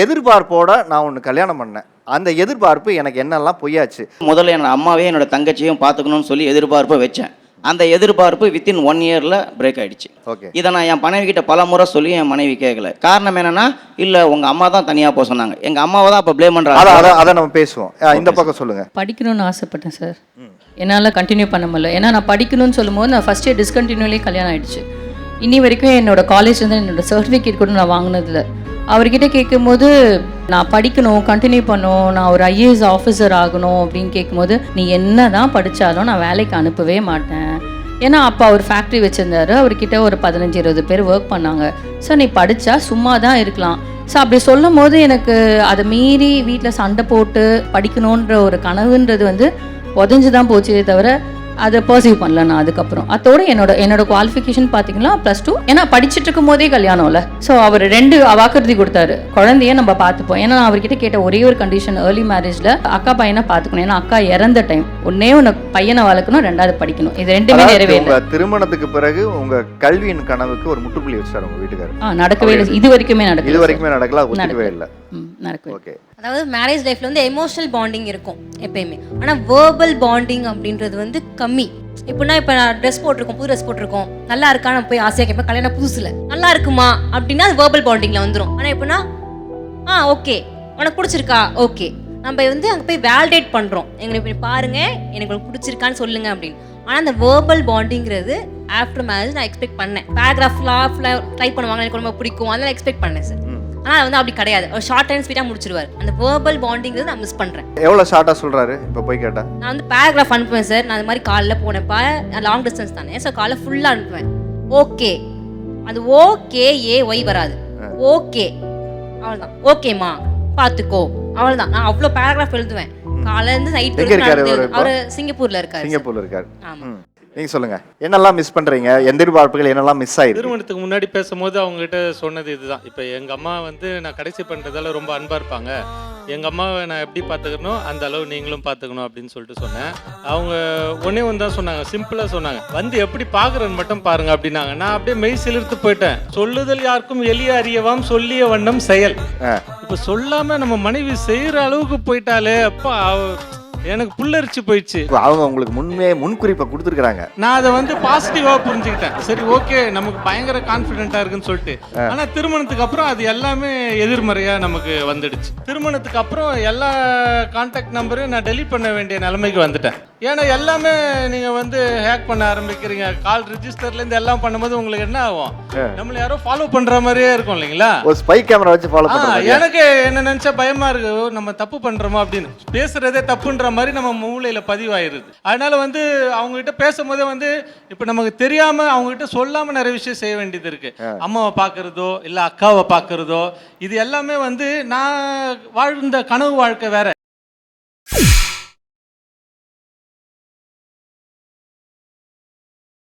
எதிர்பார்ப்போட நான் ஒன்று கல்யாணம் பண்ணேன். அந்த எதிர்பார்ப்பு எனக்கு என்னெல்லாம் பொய்யாச்சு? முதல்ல என்னோட அம்மாவே என்னோட தங்கச்சியும் பார்த்துக்கணும்னு சொல்லி எதிர்பார்ப்பை வச்சேன். அந்த எதிர்பார்ப்பு வித்தின் ஒன் இயரில் பிரேக் ஆயிடுச்சு. ஓகே இதை நான் என் மனைவி கிட்ட பல முறை சொல்லி என் மனைவி கேட்கல காரணம் என்னன்னா இல்லை உங்கள் அம்மா தான் தனியாக போக சொன்னாங்க. எங்கள் அம்மாவை தான் அப்போ ப்ளேம் பண்ணுறாங்க அதை அதை நம்ம பேசுவோம். இந்த பக்கம் சொல்லுங்க. படிக்கணும்னு ஆசைப்பட்டேன் சார் என்னால் கண்டினியூ பண்ண முடியல. ஏன்னா நான் படிக்கணும்னு சொல்லும்போது நான் ஃபஸ்ட் இயர் டிஸ்கண்டினியூலேயே கல்யாணம் ஆயிடுச்சு. இன்னி வரைக்கும் என்னோட காலேஜ்லேருந்து என்னோட சர்டிஃபிகேட் கூட நான் வாங்கினதில்ல. அவர்கிட்ட கேட்கும்போது நான் படிக்கணும் கண்டினியூ பண்ணணும் நான் ஒரு ஐஏஎஸ் ஆஃபீஸர் ஆகணும் அப்படின்னு கேட்கும்போது நீ என்ன தான் படித்தாலும் நான் வேலைக்கு அனுப்பவே மாட்டேன். ஏன்னா அப்பா அவர் ஃபேக்ட்ரி வச்சுருந்தாரு. அவர்கிட்ட ஒரு பதினஞ்சு இருபது பேர் ஒர்க் பண்ணாங்க. ஸோ நீ படித்தா சும்மா தான் இருக்கலாம். ஸோ அப்படி சொல்லும் போது எனக்கு அதை மீறி வீட்டில் சண்டை போட்டு படிக்கணுன்ற ஒரு கனவுன்றது வந்து உதஞ்சு தான் போச்சே தவிர அதை பர்சீவ் பண்ணல நான் அதுக்கப்புறம். அதோட என்னோட என்னோட குவாலிஃபிகேஷன் பார்த்தீங்கன்னா ப்ளஸ் டூ ஏன்னா படிச்சுட்டு இருக்கும் போதே கல்யாணம்ல. ஸோ அவர் ரெண்டு வாக்குறுதி கொடுத்தாரு. குழந்தைய நம்ம பார்த்துப்போம். ஏன்னா நான் அவர்கிட்ட கேட்ட ஒரே ஒரு கண்டிஷன் ஏர்லி மேரேஜில் அக்கா பையனை பார்த்துக்கணும். ஏன்னா அக்கா இறந்த டைம் ஒன்னே ஒன்று பையனை வளர்க்கணும் ரெண்டாவது படிக்கணும். இது ரெண்டுமே உங்க திருமணத்துக்கு பிறகு உங்க கல்வியின் கனவுக்கு ஒரு முற்றுப்புள்ளி வச்சாரு உங்க வீட்டுக்காரர். நடக்கவே இல்லை. இது வரைக்குமே நடக்கல இது வரைக்குமே நடக்கல ஒத்துக்கவே இல்லை. நடக்கவே ஓகே. அதாவது மேரேஜ் லைஃப்ல வந்து எமோஷனல் பாண்டிங் இருக்கும் எப்பயுமே. ஆனால் வேர்பல் பாண்டிங் அப்படின்றது வந்து கம்மி. எப்படின்னா இப்போ நான் ட்ரெஸ் போட்டிருக்கோம் புது ட்ரெஸ் போட்டிருக்கோம். நல்லா இருக்கா நான் போய் ஆசையாக கேட்பேன் கல்யாணம் புதுசில். நல்லா இருக்குமா? அப்படின்னா அது வேர்பல் பாண்டிங்கில் வந்துடும் ஆனால் எப்படின்னா ஆ ஓகே உனக்கு பிடிச்சிருக்கா? ஓகே நம்ம வந்து அங்கே போய் வேலிடேட் பண்ணுறோம் எங்களை இப்படி பாருங்க எனக்கு பிடிச்சிருக்கான்னு சொல்லுங்க அப்படின்னு. ஆனால் அந்த வேர்பல் பாண்டிங்கிறது ஆஃப்டர் மேரேஜ் நான் எக்ஸ்பெக்ட் பண்ணேன். பேராகிராஃப் ட்ரை பண்ணுவாங்க எனக்கு ரொம்ப பிடிக்கும். அதெல்லாம் எக்ஸ்பெக்ட் பண்ணேன் சார் ஆனால் அது வந்து அப்படி கிடையாது. ஒரு ஷார்ட் அண்ட் ஸ்வீட்டாக முடிச்சிருவார். அந்த வேர்பல் பாண்டிங்கிறது நான் மிஸ் பண்ணுறேன் எவ்வளவு ஷார்ட்டா சொல்றாரு? இப்ப போய் கேட்டா. நான் வந்து பேராகிராஃப் அனுப்புவேன் சார் நான் அது மாதிரி காலைல போனப்ப லாங் டிஸ்டன்ஸ் தானே. ஸோ காலைல ஃபுல்லாக அனுப்புவேன். ஓகே அது ஓகே ஏ ஒய் வராது. ஓகே அவ்வளோதான் ஓகேம்மா பார்த்துக்கோ அவ்வளோதான் நான் அவ்வளோ பேராகிராஃப் எழுதுவேன். காலையில இருந்து நைட் அவரு சிங்கப்பூர்ல இருக்காரு. சிங்கப்பூர்ல இருக்காரு. ஆமா. ம். நீங்க சொல்லுங்க. என்னெல்லாம் மிஸ் பண்றீங்க? எதிர்பார்ப்புகள் என்னெல்லாம் மிஸ் ஆயிருக்கு? திருமணத்துக்கு முன்னாடி பேசும்போது அவங்ககிட்ட சொன்னது இதுதான். இப்போ எங்கள் அம்மா வந்து நான் கடைசி பண்ணுறதால ரொம்ப அன்பாக இருப்பாங்க. எங்கள் அம்மாவை நான் எப்படி பார்த்துக்கணும்? அந்த அளவு நீங்களும் பார்த்துக்கணும் அப்படின்னு சொல்லிட்டு சொன்னேன். அவங்க ஒன்றே ஒன்று தான் சொன்னாங்க. சிம்பிளாக சொன்னாங்க. வந்து எப்படி பார்க்குறேன்னு மட்டும் பாருங்க அப்படின்னாங்க. நான் அப்படியே மெய் சிலிர்த்து போயிட்டேன். சொல்லுதல் யாருக்கும் எளிய அறியவாம் சொல்லிய வண்ணம் செயல். இப்போ சொல்லாமல் நம்ம மனைவி செய்கிற அளவுக்கு போயிட்டாலே அப்பா எனக்கு புல்லரிச்சு போயிடுச்சு. அவங்க உங்களுக்கு முன்னே முன்குறிப்பை கொடுத்துருக்காங்க நான் அதை வந்து பாசிட்டிவா புரிஞ்சுக்கிட்டேன். சரி ஓகே நமக்கு பயங்கர கான்ஃபிடென்ட்டா இருக்குன்னு சொல்லிட்டு. ஆனா திருமணத்துக்கு அப்புறம் அது எல்லாமே எதிர்மறையா நமக்கு வந்துடுச்சு. திருமணத்துக்கு அப்புறம் எல்லா கான்டாக்ட் நம்பரையும் நான் டெலீட் பண்ண வேண்டிய நிலைமைக்கு வந்துட்டேன். ஏன்னா எல்லாமே நீங்க வந்து ஹேக் பண்ண ஆரம்பிக்கிறீங்க. கால் ரிஜிஸ்டர்ல இருந்து எல்லாம் பண்ணும்போது உங்களுக்கு என்ன ஆகும்? நம்மள யாரோ ஃபாலோ பண்ற மாதிரியே இருக்கும் இல்லைங்களா? ஒரு ஸ்பை கேமரா வச்சு ஃபாலோ ஆ, பண்றாங்க எனக்கு என்ன நினைச்சா பயமா இருக்கு. நம்ம தப்பு பண்றோமா அப்படின்னு. பேசுறதே தப்புன்ற மாதிரி நம்ம மூளையில பதிவாயிருது. அதனால வந்து அவங்க கிட்ட பேசும்போதே வந்து இப்ப நமக்கு தெரியாம அவங்க கிட்ட சொல்லாம நிறைய விஷயம் செய்ய வேண்டியது இருக்கு. அம்மாவை பாக்குறதோ இல்ல அக்காவை பாக்குறதோ இது எல்லாமே வந்து நான் வாழ்ந்த கனவு வாழ்க்கை வேற.